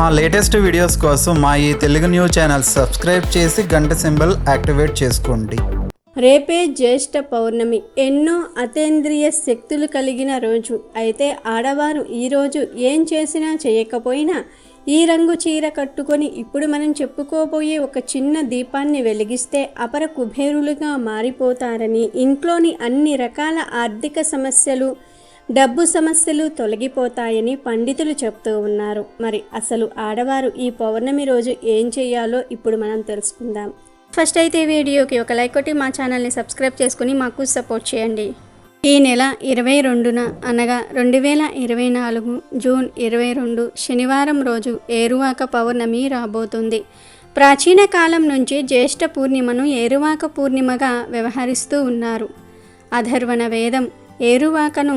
మా latest videos కోసం మా ఈ తెలుగు న్యూస్ ఛానల్ సబ్స్క్రైబ్ చేసి గంట సింబల్ యాక్టివేట్ చేసుకోండి. రేపే జ్యేష్ఠ పౌర్ణమి. ఎన్నో అతేంద్రియ శక్తులు కలిగిన రోజు. అయితే ఆడవారు ఈరోజు ఏం చేసినా చేయకపోయినా ఈ రంగు చీర కట్టుకొని ఇప్పుడు మనం చెప్పుకోబోయే ఒక చిన్న దీపాన్ని వెలిగిస్తే అపర కుబేరులుగా మారిపోతారని. ఇంట్లోని అన్ని రకాల ఆర్థిక సమస్యలు డబ్బు సమస్యలు తొలగిపోతాయని పండితులు చెప్తూ ఉన్నారు. మరి అసలు ఆడవారు ఈ పౌర్ణమి రోజు ఏం చేయాలో ఇప్పుడు మనం తెలుసుకుందాం. ఫస్ట్ అయితే వీడియోకి ఒక లైక్ కొట్టి మా ఛానల్ని సబ్స్క్రైబ్ చేసుకుని మాకు సపోర్ట్ చేయండి. ఈ నెల ఇరవై రెండున అనగా రెండు వేల ఇరవై నాలుగు జూన్ ఇరవై రెండు శనివారం రోజు ఏరువాక పౌర్ణమి రాబోతుంది. ప్రాచీన కాలం నుంచి జ్యేష్ఠ పూర్ణిమను ఏరువాక పూర్ణిమగా వ్యవహరిస్తూ ఉన్నారు. అధర్వణ వేదం ఏరువాకను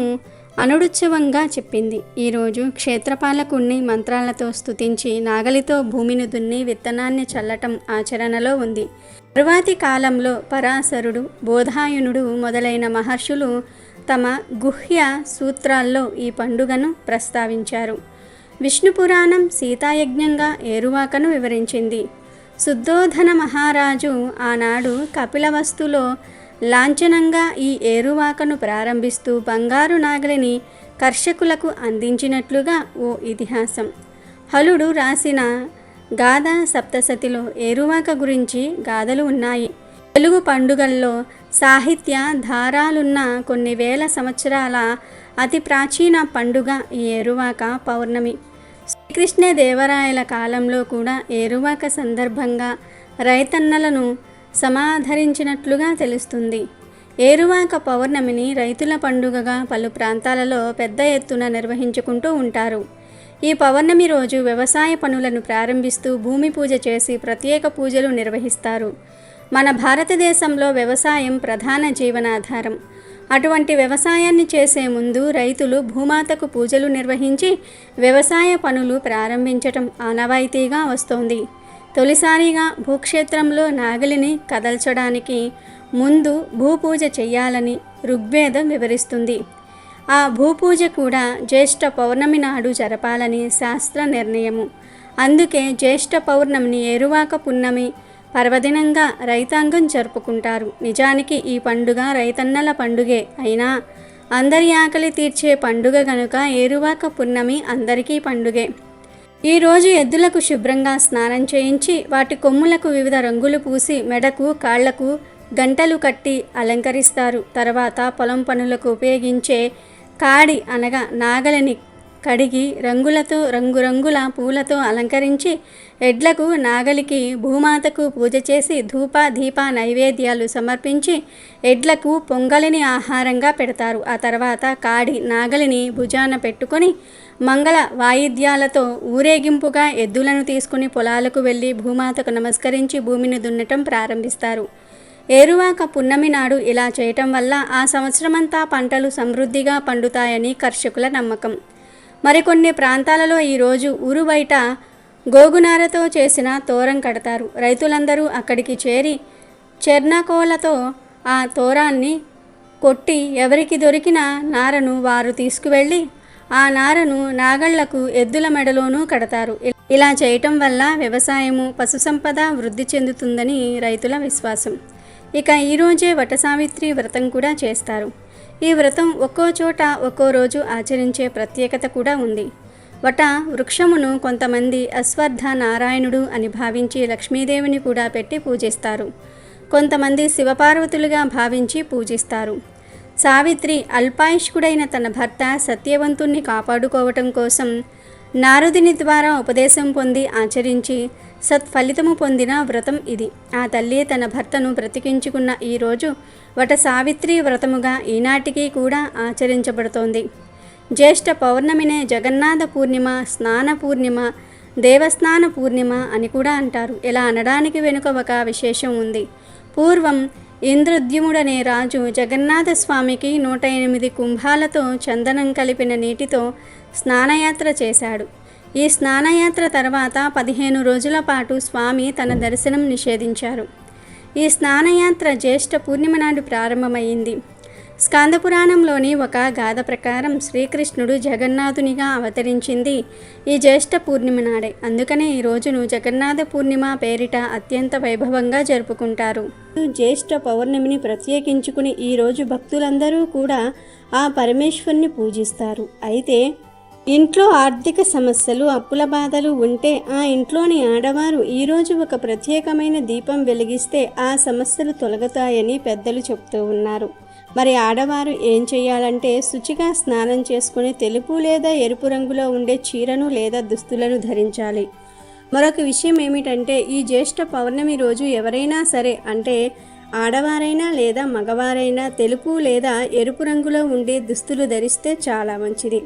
అనుడుత్సవంగా చెప్పింది. ఈరోజు క్షేత్రపాలకుణ్ణి మంత్రాలతో స్తుతించి నాగలితో భూమిని దున్ని విత్తనాన్ని చల్లటం ఆచరణలో ఉంది. తరువాతి కాలంలో పరాశరుడు బోధాయనుడు మొదలైన మహర్షులు తమ గుహ్య సూత్రాల్లో ఈ పండుగను ప్రస్తావించారు. విష్ణు పురాణం సీతాయజ్ఞంగా ఏరువాకను వివరించింది. శుద్ధోధన మహారాజు ఆనాడు కపిలవస్తులో లాంఛనంగా ఈ ఏరువాకను ప్రారంభిస్తూ బంగారు నాగలిని కర్షకులకు అందించినట్లుగా ఓ ఇతిహాసం. హలుడు రాసిన గాథ సప్తసతిలో ఏరువాక గురించి గాథలు ఉన్నాయి. తెలుగు పండుగల్లో సాహిత్య ధారాలున్న కొన్ని వేల సంవత్సరాల అతి ప్రాచీన పండుగ ఈ ఏరువాక పౌర్ణమి. శ్రీకృష్ణ దేవరాయల కాలంలో కూడా ఏరువాక సందర్భంగా రైతన్నలను సమాధరించినట్లుగా తెలుస్తుంది. ఏరువాక పౌర్ణమిని రైతుల పండుగగా పలు ప్రాంతాలలో పెద్ద ఎత్తున నిర్వహించుకుంటూ ఉంటారు. ఈ పౌర్ణమి రోజు వ్యవసాయ పనులను ప్రారంభిస్తూ భూమి పూజ చేసి ప్రత్యేక పూజలు నిర్వహిస్తారు. మన భారతదేశంలో వ్యవసాయం ప్రధాన జీవనాధారం. అటువంటి వ్యవసాయాన్ని చేసే ముందు రైతులు భూమాతకు పూజలు నిర్వహించి వ్యవసాయ పనులు ప్రారంభించటం ఆనవాయితీగా వస్తోంది. తొలిసారిగా భూక్షేత్రంలో నాగలిని కదల్చడానికి ముందు భూపూజ చేయాలని ఋగ్వేదం వివరిస్తుంది. ఆ భూపూజ కూడా జ్యేష్ఠ పౌర్ణమి నాడు జరపాలని శాస్త్ర నిర్ణయము. అందుకే జ్యేష్ఠ పౌర్ణమిని ఏరువాక పున్నమి పర్వదినంగా రైతాంగం జరుపుకుంటారు. నిజానికి ఈ పండుగ రైతన్నల పండుగే అయినా అందరి ఆకలి తీర్చే పండుగ గనుక ఏరువాక పున్నమి అందరికీ పండుగే. ఈరోజు ఎద్దులకు శుభ్రంగా స్నానం చేయించి వాటి కొమ్ములకు వివిధ రంగులు పూసి మెడకు కాళ్ళకు గంటలు కట్టి అలంకరిస్తారు. తర్వాత పొలం పనులకు ఉపయోగించే కాడి అనగా నాగలిని కడిగి రంగులతో రంగురంగుల పూలతో అలంకరించి ఎడ్లకు నాగలికి భూమాతకు పూజ చేసి ధూప దీప నైవేద్యాలు సమర్పించి ఎడ్లకు పొంగలిని ఆహారంగా పెడతారు. ఆ తర్వాత కాడి నాగలిని భుజాన పెట్టుకొని మంగళ వాయిద్యాలతో ఊరేగింపుగా ఎద్దులను తీసుకుని పొలాలకు వెళ్ళి భూమాతకు నమస్కరించి భూమిని దున్నటం ప్రారంభిస్తారు. ఏరువాక పున్నమి నాడు ఇలా చేయటం వల్ల ఆ సంవత్సరమంతా పంటలు సమృద్ధిగా పండుతాయని కర్షకుల నమ్మకం. మరికొన్ని ప్రాంతాలలో ఈరోజు ఊరు బయట గోగునారతో చేసిన తోరం కడతారు. రైతులందరూ అక్కడికి చేరి చెర్నకోలతో ఆ తోరాన్ని కొట్టి ఎవరికి దొరికిన నారను వారు తీసుకువెళ్ళి ఆ నారను నాగళ్ళకు ఎద్దుల మెడలోనూ కడతారు. ఇలా చేయటం వల్ల వ్యవసాయము పశుసంపద వృద్ధి చెందుతుందని రైతుల విశ్వాసం. ఇక ఈరోజే వటసావిత్రి వ్రతం కూడా చేస్తారు. ఈ వ్రతం ఒక్కో చోట ఒక్కో రోజు ఆచరించే ప్రత్యేకత కూడా ఉంది. వట వృక్షమును కొంతమంది అశ్వత్థ నారాయణుడు అని భావించి లక్ష్మీదేవిని కూడా పెట్టి పూజిస్తారు. కొంతమంది శివపార్వతులుగా భావించి పూజిస్తారు. సావిత్రి అల్పాయుష్కుడైన తన భర్త సత్యవంతుణ్ణి కాపాడుకోవటం కోసం నారదుని ద్వారా ఉపదేశం పొంది ఆచరించి సత్ఫలితము పొందిన వ్రతం ఇది. ఆ తల్లి తన భర్తను బ్రతికించుకున్న ఈరోజు వట సావిత్రి వ్రతముగా ఈనాటికి కూడా ఆచరించబడుతోంది. జ్యేష్ఠ పౌర్ణమినే జగన్నాథ పూర్ణిమ స్నాన పూర్ణిమ దేవస్నాన పూర్ణిమ అని కూడా అంటారు. ఇలా అనడానికి వెనుక ఒక విశేషం ఉంది. పూర్వం ఇంద్రద్యుముడనే రాజు జగన్నాథస్వామికి నూట ఎనిమిది కుంభాలతో చందనం కలిపిన నీటితో స్నానయాత్ర చేశాడు. ఈ స్నానయాత్ర తర్వాత పదిహేను రోజుల పాటు స్వామి తన దర్శనం నిషేధించారు. ఈ స్నానయాత్ర జ్యేష్ఠ పూర్ణిమ నాడు ప్రారంభమైంది. స్కాంద పురాణంలోని ఒక గాథ ప్రకారం శ్రీకృష్ణుడు జగన్నాథునిగా అవతరించింది ఈ జ్యేష్ఠ పూర్ణిమ నాడే. అందుకనే ఈ రోజును జగన్నాథ పూర్ణిమ పేరిట అత్యంత వైభవంగా జరుపుకుంటారు. జ్యేష్ఠ పౌర్ణమిని ప్రత్యేకించుకుని ఈ రోజు భక్తులందరూ కూడా ఆ పరమేశ్వరుని పూజిస్తారు. అయితే ఇంట్లో ఆర్థిక సమస్యలు అప్పుల బాధలు ఉంటే ఆ ఇంట్లోని ఆడవారు ఈరోజు ఒక ప్రత్యేకమైన దీపం వెలిగిస్తే ఆ సమస్యలు తొలగుతాయని పెద్దలు చెప్తూ ఉన్నారు. మరి ఆడవారు ఏం చేయాలంటే శుచిగా స్నానం చేసుకుని తెలుపు లేదా ఎరుపు రంగులో ఉండే చీరను లేదా దుస్తులను ధరించాలి. మరొక విషయం ఏమిటంటే ఈ జ్యేష్ఠ పౌర్ణమి రోజు ఎవరైనా సరే అంటే ఆడవారైనా లేదా మగవారైనా తెలుపు లేదా ఎరుపు రంగులో ఉండే దుస్తులు ధరిస్తే చాలా మంచిది.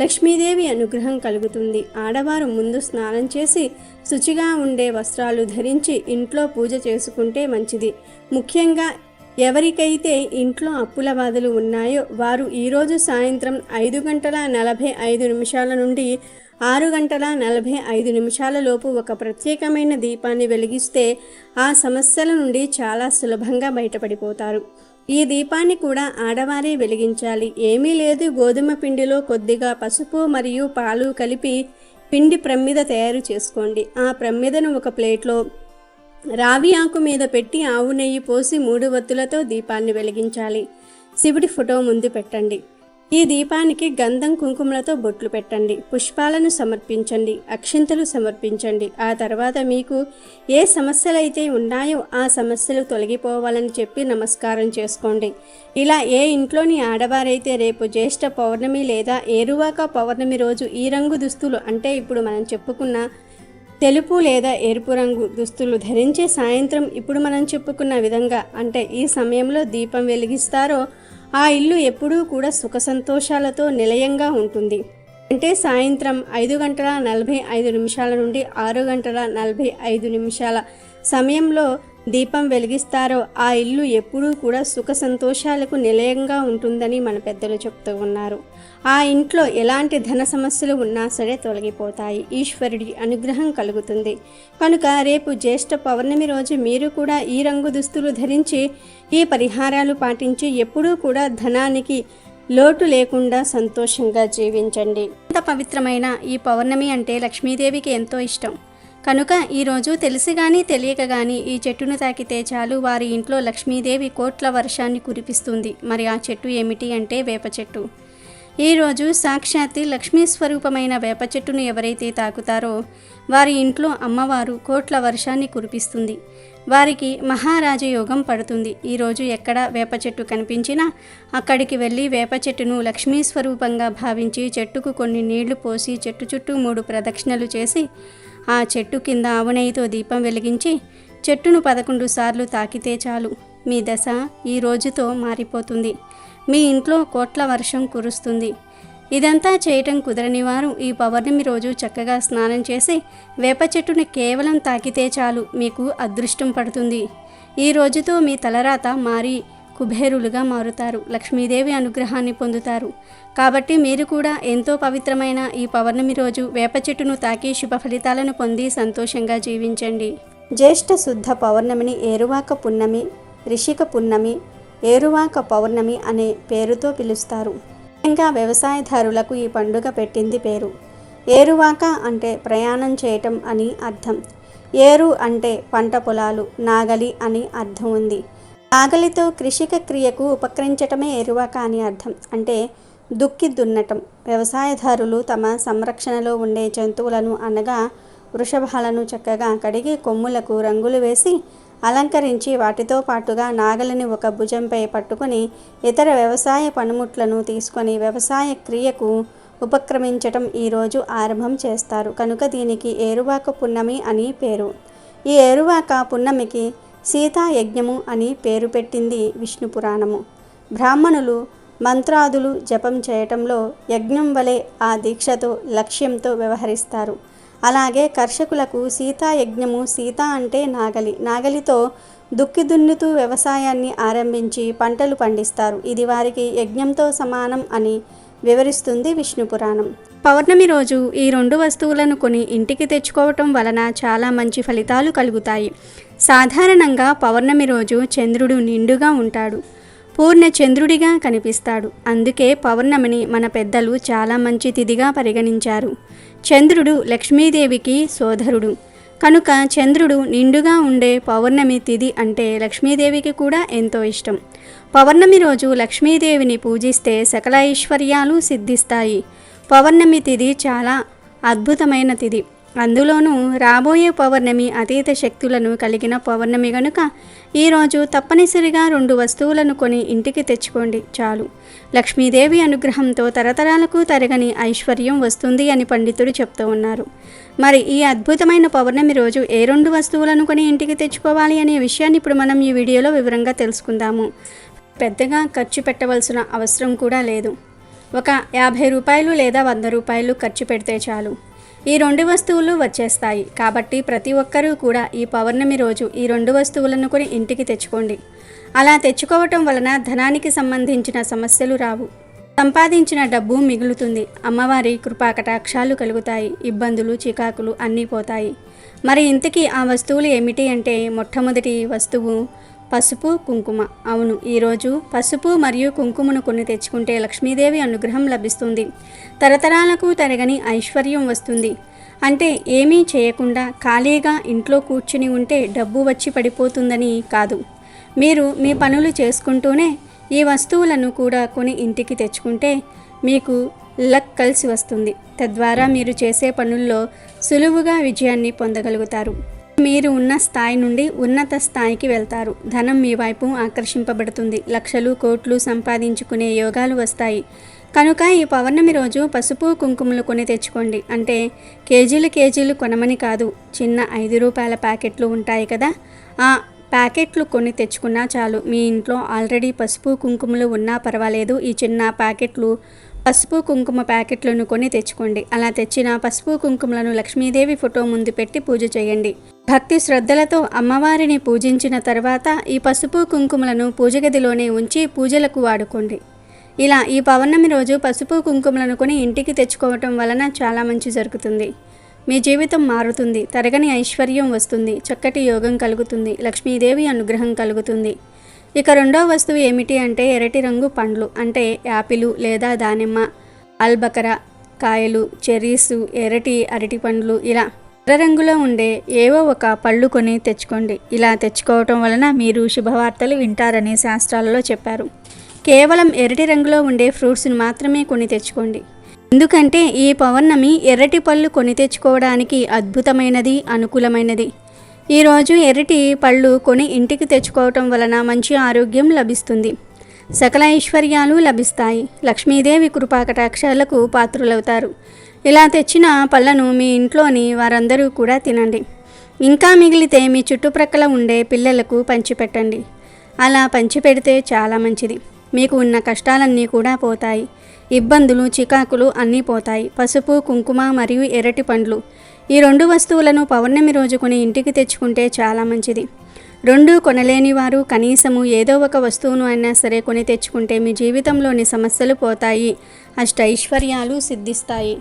లక్ష్మీదేవి అనుగ్రహం కలుగుతుంది. ఆడవారు ముందు స్నానం చేసి శుచిగా ఉండే వస్త్రాలు ధరించి ఇంట్లో పూజ చేసుకుంటే మంచిది. ముఖ్యంగా ఎవరికైతే ఇంట్లో అప్పుల బాధలు ఉన్నాయో వారు ఈరోజు సాయంత్రం ఐదు గంటల నలభై ఐదు నిమిషాల నుండి ఆరు గంటల నలభై ఐదు నిమిషాల లోపు ఒక ప్రత్యేకమైన దీపాన్ని వెలిగిస్తే ఆ సమస్యల నుండి చాలా సులభంగా బయటపడిపోతారు. ఈ దీపాన్ని కూడా ఆడవారే వెలిగించాలి. ఏమీ లేదు. గోధుమ పిండిలో కొద్దిగా పసుపు మరియు పాలు కలిపి పిండి ప్రమ్మిద తయారు చేసుకోండి. ఆ ప్రమ్మిదను ఒక ప్లేట్లో రావి ఆకు మీద పెట్టి ఆవు నెయ్యి పోసి మూడు వత్తులతో దీపాన్ని వెలిగించాలి. శివుడి ఫోటో ముందు పెట్టండి. ఈ దీపానికి గంధం కుంకుమలతో బొట్లు పెట్టండి. పుష్పాలను సమర్పించండి. అక్షింతలు సమర్పించండి. ఆ తర్వాత మీకు ఏ సమస్యలైతే ఉన్నాయో ఆ సమస్యలు తొలగిపోవాలని చెప్పి నమస్కారం చేసుకోండి. ఇలా ఏ ఇంట్లోని ఆడవారైతే రేపు జ్యేష్ఠ పౌర్ణమి లేదా ఏరువాక పౌర్ణమి రోజు ఈ రంగు దుస్తులు అంటే ఇప్పుడు మనం చెప్పుకున్న తెలుపు లేదా ఎరుపు రంగు దుస్తులు ధరించి సాయంత్రం ఇప్పుడు మనం చెప్పుకున్న విధంగా అంటే ఈ సమయంలో దీపం వెలిగిస్తారో ఆ ఇల్లు ఎప్పుడూ కూడా సుఖ సంతోషాలతో నిలయంగా ఉంటుంది. అంటే సాయంత్రం ఐదు గంటల నలభై ఐదు నిమిషాల నుండి ఆరు గంటల నలభై ఐదు నిమిషాల సమయంలో దీపం వెలిగిస్తారో ఆ ఇల్లు ఎప్పుడూ కూడా సుఖ సంతోషాలకు నిలయంగా ఉంటుందని మన పెద్దలు చెప్తూ ఉన్నారు. ఆ ఇంట్లో ఎలాంటి ధన సమస్యలు ఉన్నా సరే తొలగిపోతాయి. ఈశ్వరుడి అనుగ్రహం కలుగుతుంది. కనుక రేపు జ్యేష్ఠ పౌర్ణమి రోజు మీరు కూడా ఈ రంగు దుస్తులు ధరించి ఈ పరిహారాలు పాటించి ఎప్పుడూ కూడా ధనానికి లోటు లేకుండా సంతోషంగా జీవించండి. ఎంత పవిత్రమైన ఈ పౌర్ణమి అంటే లక్ష్మీదేవికి ఎంతో ఇష్టం. కనుక ఈరోజు తెలిసి కానీ తెలియక కానీ ఈ చెట్టును తాకితే చాలు. వారి ఇంట్లో లక్ష్మీదేవి కోట్ల వర్షాన్ని కురిపిస్తుంది. మరి ఆ చెట్టు ఏమిటి అంటే వేప చెట్టు. ఈరోజు సాక్షాత్తి లక్ష్మీ స్వరూపమైన వేప చెట్టును ఎవరైతే తాకుతారో వారి ఇంట్లో అమ్మవారు కోట్ల వర్షాన్ని కురిపిస్తుంది. వారికి మహారాజయోగం పడుతుంది. ఈరోజు ఎక్కడ వేప చెట్టు కనిపించినా అక్కడికి వెళ్ళి వేప చెట్టును లక్ష్మీ స్వరూపంగా భావించి చెట్టుకు కొన్ని నీళ్ళు పోసి చెట్టు చుట్టూ మూడు ప్రదక్షిణలు చేసి ఆ చెట్టు కింద ఆవునెయ్యితో దీపం వెలిగించి చెట్టును పదకొండు సార్లు తాకితే చాలు. మీ దశ ఈ రోజుతో మారిపోతుంది. మీ ఇంట్లో కోట్ల వర్షం కురుస్తుంది. ఇదంతా చేయటం కుదరని వారు ఈ పౌర్ణమి రోజు చక్కగా స్నానం చేసి వేప చెట్టుని కేవలం తాకితే చాలు మీకు అదృష్టం పడుతుంది. ఈ రోజుతో మీ తలరాత మారి కుబేరులుగా మారుతారు. లక్ష్మీదేవి అనుగ్రహాన్ని పొందుతారు. కాబట్టి మీరు కూడా ఎంతో పవిత్రమైన ఈ పౌర్ణమి రోజు వేప చెట్టును తాకి శుభ ఫలితాలను పొంది సంతోషంగా జీవించండి. జ్యేష్ఠ శుద్ధ పౌర్ణమిని ఏరువాక పున్నమి రిషిక పున్నమి ఏరువాక పౌర్ణమి అనే పేరుతో పిలుస్తారు. ఇంకా వ్యవసాయదారులకు ఈ పండుగ పెట్టింది పేరు. ఏరువాక అంటే ప్రయాణం చేయటం అని అర్థం. ఏరు అంటే పంట పొలాలు నాగలి అని అర్థం ఉంది. నాగలితో కృషిక క్రియకు ఉపకరించటమే ఎరువాక అని అర్థం. అంటే దుక్కి దున్నటం. వ్యవసాయదారులు తమ సంరక్షణలో ఉండే జంతువులను అనగా వృషభాలను చక్కగా కడిగి కొమ్ములకు రంగులు వేసి అలంకరించి వాటితో పాటుగా నాగలిని ఒక భుజంపై పట్టుకొని ఇతర వ్యవసాయ పనిముట్లను తీసుకొని వ్యవసాయ క్రియకు ఉపక్రమించటం ఈరోజు ఆరంభం చేస్తారు. కనుక దీనికి ఏరువాక పున్నమి అని పేరు. ఈ ఏరువాక పున్నమికి సీతా యజ్ఞము అని పేరు పెట్టింది విష్ణు పురాణము. బ్రాహ్మణులు మంత్రాదులు జపం చేయటంలో యజ్ఞం వలె ఆ దీక్షతో లక్ష్యంతో వ్యవహరిస్తారు. అలాగే కర్షకులకు సీతా యజ్ఞము సీత అంటే నాగలి. నాగలితో దుక్కి దున్నుతూ వ్యవసాయాన్ని ఆరంభించి పంటలు పండిస్తారు. ఇది వారికి యజ్ఞంతో సమానం అని వివరిస్తుంది విష్ణు పురాణం. పౌర్ణమి రోజు ఈ రెండు వస్తువులను కొని ఇంటికి తెచ్చుకోవటం వలన చాలా మంచి ఫలితాలు కలుగుతాయి. సాధారణంగా పౌర్ణమి రోజు చంద్రుడు నిండుగా ఉంటాడు. పూర్ణ చంద్రుడిగా కనిపిస్తాడు. అందుకే పౌర్ణమిని మన పెద్దలు చాలా మంచి తిథిగా పరిగణించారు. చంద్రుడు లక్ష్మీదేవికి సోదరుడు. కనుక చంద్రుడు నిండుగా ఉండే పౌర్ణమి తిథి అంటే లక్ష్మీదేవికి కూడా ఎంతో ఇష్టం. పౌర్ణమి రోజు లక్ష్మీదేవిని పూజిస్తే సకల ఐశ్వర్యాలు సిద్ధిస్తాయి. పౌర్ణమి తిథి చాలా అద్భుతమైన తిథి అందులోనూ రాబోయే పౌర్ణమి అతీత శక్తులను కలిగిన పౌర్ణమి గనుక ఈరోజు తప్పనిసరిగా రెండు వస్తువులను కొని ఇంటికి తెచ్చుకోండి చాలు. లక్ష్మీదేవి అనుగ్రహంతో తరతరాలకు తరగని ఐశ్వర్యం వస్తుంది అని పండితుడు చెప్తూ ఉన్నారు. మరి ఈ అద్భుతమైన పౌర్ణమి రోజు ఏ రెండు వస్తువులను కొని ఇంటికి తెచ్చుకోవాలి అనే విషయాన్ని ఇప్పుడు మనం ఈ వీడియోలో వివరంగా తెలుసుకుందాము. పెద్దగా ఖర్చు పెట్టవలసిన అవసరం కూడా లేదు. ఒక యాభై రూపాయలు లేదా వంద రూపాయలు ఖర్చు పెడితే చాలు. ఈ రెండు వస్తువులు వచ్చేస్తాయి. కాబట్టి ప్రతి ఒక్కరూ కూడా ఈ పౌర్ణమి రోజు ఈ రెండు వస్తువులను కొని ఇంటికి తెచ్చుకోండి. అలా తెచ్చుకోవటం వలన ధనానికి సంబంధించిన సమస్యలు రావు. సంపాదించిన డబ్బు మిగులుతుంది. అమ్మవారి కృపా కటాక్షాలు కలుగుతాయి. ఇబ్బందులు చికాకులు అన్నీ పోతాయి. మరి ఇంతకీ ఆ వస్తువులు ఏమిటి అంటే మొట్టమొదటి వస్తువు పసుపు కుంకుమ. అవును ఈరోజు పసుపు మరియు కుంకుమను కొన్ని తెచ్చుకుంటే లక్ష్మీదేవి అనుగ్రహం లభిస్తుంది. తరతరాలకు తరగని ఐశ్వర్యం వస్తుంది. అంటే ఏమీ చేయకుండా ఖాళీగా ఇంట్లో కూర్చుని ఉంటే డబ్బు వచ్చి పడిపోతుందని కాదు. మీరు మీ పనులు చేసుకుంటూనే ఈ వస్తువులను కూడా కొని ఇంటికి తెచ్చుకుంటే మీకు లక్ కలిసి వస్తుంది. తద్వారా మీరు చేసే పనుల్లో సులువుగా విజయాన్ని పొందగలుగుతారు. మీరు ఉన్న స్థాయి నుండి ఉన్నత స్థాయికి వెళ్తారు. ధనం మీ వైపు ఆకర్షింపబడుతుంది. లక్షలు కోట్లు సంపాదించుకునే యోగాలు వస్తాయి. కనుక ఈ పౌర్ణమి రోజు పసుపు కుంకుమలు కొని తెచ్చుకోండి. అంటే కేజీలు కేజీలు కొనమని కాదు. చిన్న ఐదు రూపాయల ప్యాకెట్లు ఉంటాయి కదా? ఆ ప్యాకెట్లు కొని తెచ్చుకున్నా చాలు. మీ ఇంట్లో ఆల్రెడీ పసుపు కుంకుమలు ఉన్నా పర్వాలేదు. ఈ చిన్న ప్యాకెట్లు పసుపు కుంకుమ ప్యాకెట్లను కొని తెచ్చుకోండి. అలా తెచ్చిన పసుపు కుంకుమలను లక్ష్మీదేవి ఫోటో ముందు పెట్టి పూజ చేయండి. భక్తి శ్రద్ధలతో అమ్మవారిని పూజించిన తర్వాత ఈ పసుపు కుంకుమలను పూజ గదిలోనే ఉంచి పూజలకు వాడుకోండి. ఇలా ఈ పౌర్ణమి రోజు పసుపు కుంకుమలను కొని ఇంటికి తెచ్చుకోవటం వలన చాలా మంచి జరుగుతుంది. మీ జీవితం మారుతుంది తరగని ఐశ్వర్యం వస్తుంది చక్కటి యోగం కలుగుతుంది లక్ష్మీదేవి అనుగ్రహం కలుగుతుంది. ఇక రెండో వస్తువు ఏమిటి అంటే ఎరటి రంగు పండ్లు అంటే యాపిలు లేదా దానిమ్మ అల్బకర కాయలు చెర్రీసు ఎరటి అరటి పండ్లు ఇలా ఎర్ర రంగులో ఉండే ఏవో ఒక పళ్ళు కొని తెచ్చుకోండి. ఇలా తెచ్చుకోవటం వలన మీరు శుభవార్తలు వింటారని శాస్త్రాలలో చెప్పారు. కేవలం ఎర్రటి రంగులో ఉండే ఫ్రూట్స్ని మాత్రమే కొని తెచ్చుకోండి. ఎందుకంటే ఈ పౌర్ణమి ఎర్రటి పళ్ళు కొని తెచ్చుకోవడానికి అద్భుతమైనది అనుకూలమైనది. ఈరోజు ఎర్రటి పళ్ళు కొని ఇంటికి తెచ్చుకోవటం వలన మంచి ఆరోగ్యం లభిస్తుంది. సకల ఐశ్వర్యాలు లభిస్తాయి. లక్ష్మీదేవి కృపాకటాక్షాలకు పాత్రులవుతారు. ఇలా తెచ్చిన పళ్ళను మీ ఇంట్లోని వారందరూ కూడా తినండి. ఇంకా మిగిలితే మీ చుట్టుప్రక్కల ఉండే పిల్లలకు పంచిపెట్టండి. అలా పంచిపెడితే చాలా మంచిది. మీకు ఉన్న కష్టాలన్నీ కూడా పోతాయి. ఇబ్బందులు చికాకులు అన్నీ పోతాయి. పసుపు కుంకుమ మరియు ఎర్రటి పండ్లు. ఈ రెండు వస్తువులను పౌర్ణమి రోజు కొని ఇంటికి తెచ్చుకుంటే చాలా మంచిది. రెండు కొనలేని వారు కనీసము ఏదో ఒక వస్తువును అయినా సరే కొని తెచ్చుకుంటే మీ జీవితంలోని సమస్యలు పోతాయి. అష్టైశ్వర్యాలు సిద్ధిస్తాయి.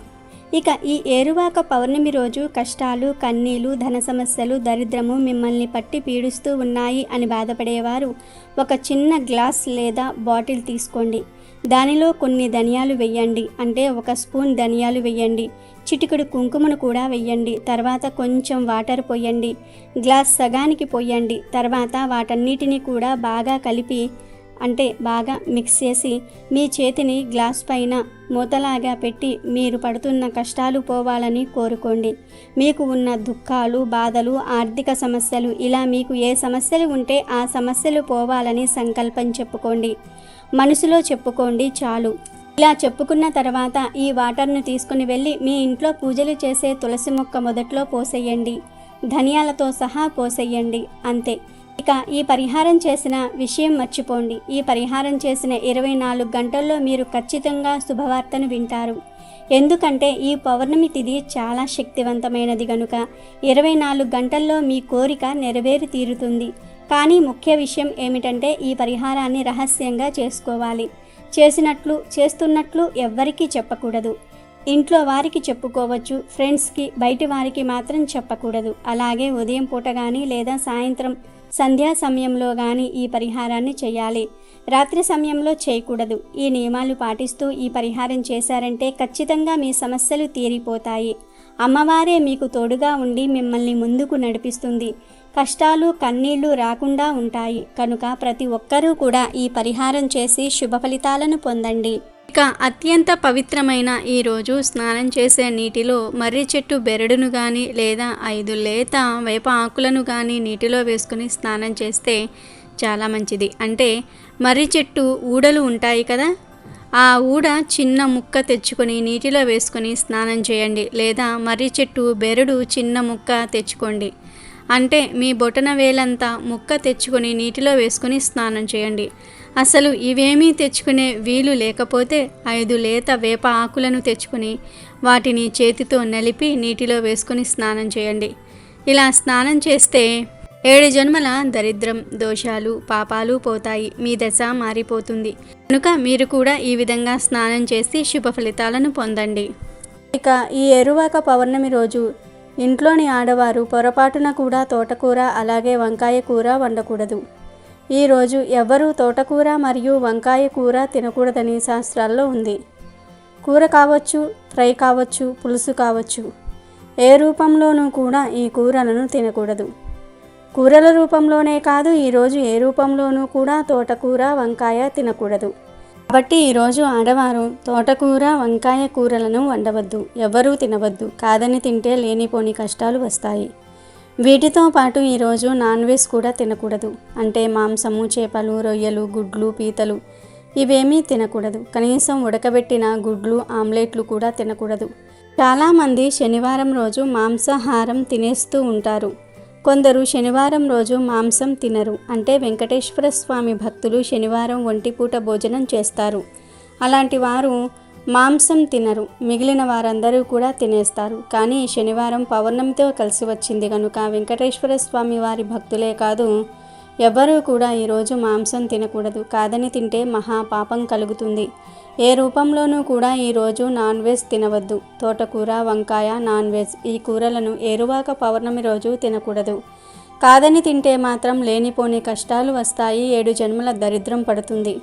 ఇక ఈ ఏరువాక పౌర్ణమి రోజు కష్టాలు కన్నీలు ధన సమస్యలు దరిద్రము మిమ్మల్ని పట్టి పీడిస్తూ ఉన్నాయి అని బాధపడేవారు. ఒక చిన్న గ్లాస్ లేదా బాటిల్ తీసుకోండి. దానిలో కొన్ని ధనియాలు వెయ్యండి. అంటే ఒక స్పూన్ ధనియాలు వెయ్యండి. చిటికెడు కుంకుమను కూడా వెయ్యండి. తర్వాత కొంచెం వాటర్ పోయండి. గ్లాస్ సగానికి పోయండి. తర్వాత వాటన్నిటిని కూడా బాగా కలిపి అంటే బాగా మిక్స్ చేసి మీ చేతిని గ్లాస్ పైన మూతలాగా పెట్టి మీరు పడుతున్న కష్టాలు పోవాలని కోరుకోండి. మీకు ఉన్న దుఃఖాలు బాధలు ఆర్థిక సమస్యలు ఇలా మీకు ఏ సమస్యలు ఉంటే ఆ సమస్యలు పోవాలని సంకల్పం చెప్పుకోండి. మనసులో చెప్పుకోండి చాలు. ఇలా చెప్పుకున్న తర్వాత ఈ వాటర్ను తీసుకుని వెళ్ళి మీ ఇంట్లో పూజలు చేసే తులసి మొక్క మొదట్లో పోసేయండి. ధనియాలతో సహా పోసేయండి అంతే. ఇక ఈ పరిహారం చేసిన విషయం మర్చిపోండి. ఈ పరిహారం చేసిన ఇరవై నాలుగు గంటల్లో మీరు ఖచ్చితంగా శుభవార్తను వింటారు. ఎందుకంటే ఈ పౌర్ణమి తిథి చాలా శక్తివంతమైనది గనుక ఇరవై నాలుగు గంటల్లో మీ కోరిక నెరవేరి తీరుతుంది. కానీ ముఖ్య విషయం ఏమిటంటే ఈ పరిహారాన్ని రహస్యంగా చేసుకోవాలి. చేసినట్లు చేస్తున్నట్లు ఎవ్వరికీ చెప్పకూడదు. ఇంట్లో వారికి చెప్పుకోవచ్చు ఫ్రెండ్స్కి బయటి వారికి మాత్రం చెప్పకూడదు. అలాగే ఉదయం పూట కానీ లేదా సాయంత్రం సంధ్యా సమయంలో కానీ ఈ పరిహారాన్ని చేయాలి. రాత్రి సమయంలో చేయకూడదు. ఈ నియమాలు పాటిస్తూ ఈ పరిహారం చేశారంటే ఖచ్చితంగా మీ సమస్యలు తీరిపోతాయి. అమ్మవారే మీకు తోడుగా ఉండి మిమ్మల్ని ముందుకు నడిపిస్తుంది. కష్టాలు కన్నీళ్ళు రాకుండా ఉంటాయి. కనుక ప్రతి ఒక్కరూ కూడా ఈ పరిహారం చేసి శుభ ఫలితాలను పొందండి. ఇక అత్యంత పవిత్రమైన ఈ రోజు స్నానం చేసే నీటిలో మర్రి చెట్టు బెరడును కానీ లేదా ఐదు లేత వేప ఆకులను కానీ నీటిలో వేసుకుని స్నానం చేస్తే చాలా మంచిది. అంటే మర్రి చెట్టు ఊడలు ఉంటాయి కదా? ఆ ఊడ చిన్న ముక్క తెచ్చుకొని నీటిలో వేసుకొని స్నానం చేయండి. లేదా మర్రి చెట్టు బెరడు చిన్న ముక్క తెచ్చుకోండి. అంటే మీ బొటన వేలంతా ముక్క తెచ్చుకొని నీటిలో వేసుకొని స్నానం చేయండి. అసలు ఇవేమీ తెచ్చుకునే వీలు లేకపోతే ఐదు లేత వేప ఆకులను తెచ్చుకొని వాటిని చేతితో నలిపి నీటిలో వేసుకొని స్నానం చేయండి. ఇలా స్నానం చేస్తే ఏడు జన్మల దరిద్రం దోషాలు పాపాలు పోతాయి. మీ దశ మారిపోతుంది. కనుక మీరు కూడా ఈ విధంగా స్నానం చేసి శుభ ఫలితాలను పొందండి. ఇక ఈ ఎరువాక పౌర్ణమి రోజు ఇంట్లోని ఆడవారు పొరపాటున కూడా తోటకూర అలాగే వంకాయ కూర వండకూడదు. ఈరోజు ఎవ్వరూ తోటకూర మరియు వంకాయ కూర తినకూడదని శాస్త్రాల్లో ఉంది. కూర కావచ్చు ఫ్రై కావచ్చు పులుసు కావచ్చు. ఏ రూపంలోనూ కూడా ఈ కూరలను తినకూడదు. కూరల రూపంలోనే కాదు ఈరోజు ఏ రూపంలోనూ కూడా తోటకూర వంకాయ తినకూడదు. కాబట్టి ఈరోజు ఆడవారు తోటకూర వంకాయ కూరలను వండవద్దు ఎవరూ తినవద్దు కాదని తింటే లేనిపోని కష్టాలు వస్తాయి. వీటితో పాటు ఈరోజు నాన్ వెజ్ కూడా తినకూడదు. అంటే మాంసము చేపలు రొయ్యలు గుడ్లు పీతలు ఇవేమీ తినకూడదు. కనీసం ఉడకబెట్టిన గుడ్లు ఆమ్లెట్లు కూడా తినకూడదు. చాలామంది శనివారం రోజు మాంసాహారం తినేస్తూ ఉంటారు. కొందరు శనివారం రోజు మాంసం తినరు. అంటే వెంకటేశ్వర స్వామి భక్తులు శనివారం ఒంటిపూట భోజనం చేస్తారు. అలాంటి వారు మాంసం తినరు. మిగిలిన వారందరూ కూడా తినేస్తారు. కానీ శనివారం పౌర్ణమితో కలిసి వచ్చింది కనుక వెంకటేశ్వర స్వామి వారి భక్తులే కాదు ఎవ్వరూ కూడా ఈరోజు మాంసం తినకూడదు. కాదని తింటే మహా పాపం కలుగుతుంది. ఏ రూపంలోనూ కూడా ఈరోజు నాన్ వెజ్ తినవద్దు. తోటకూర వంకాయ నాన్ వెజ్ ఈ కూరలను ఏరువాక పౌర్ణమి రోజు తినకూడదు. కాదని తింటే మాత్రం లేనిపోని కష్టాలు వస్తాయి ఏడు జన్మల దరిద్రం పడుతుంది.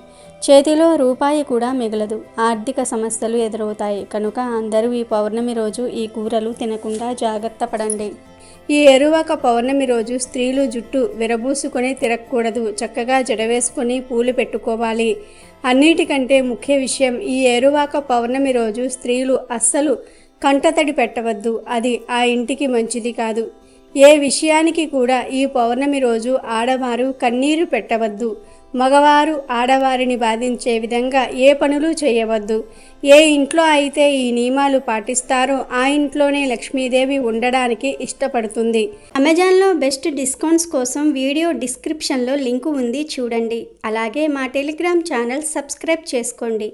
చేతిలో రూపాయి కూడా మిగలదు. ఆర్థిక సమస్యలు ఎదురవుతాయి. కనుక అందరూ ఈ పౌర్ణమి రోజు ఈ కూరలు తినకుండా జాగ్రత్త పడండి. ఈ ఎరువాక పౌర్ణమి రోజు స్త్రీలు జుట్టు విరబూసుకొని తిరగకూడదు. చక్కగా జడవేసుకొని పూలు పెట్టుకోవాలి. అన్నిటికంటే ముఖ్య విషయం ఈ ఎరువాక పౌర్ణమి రోజు స్త్రీలు అస్సలు కంటతడి పెట్టవద్దు. అది ఆ ఇంటికి మంచిది కాదు. ఏ విషయానికి కూడా ఈ పౌర్ణమి రోజు ఆడవారు కన్నీరు పెట్టవద్దు. మగవారు ఆడవారిని బాధించే విధంగా ఏ పనులు చేయవద్దు. ఏ ఇంట్లో అయితే ఈ నియమాలు పాటిస్తారో ఆ ఇంట్లోనే లక్ష్మీదేవి ఉండడానికి ఇష్టపడుతుంది. అమెజాన్లో బెస్ట్ డిస్కౌంట్స్ కోసం వీడియో డిస్క్రిప్షన్లో లింకు ఉంది చూడండి. అలాగే మా టెలిగ్రామ్ ఛానల్ సబ్స్క్రైబ్ చేసుకోండి.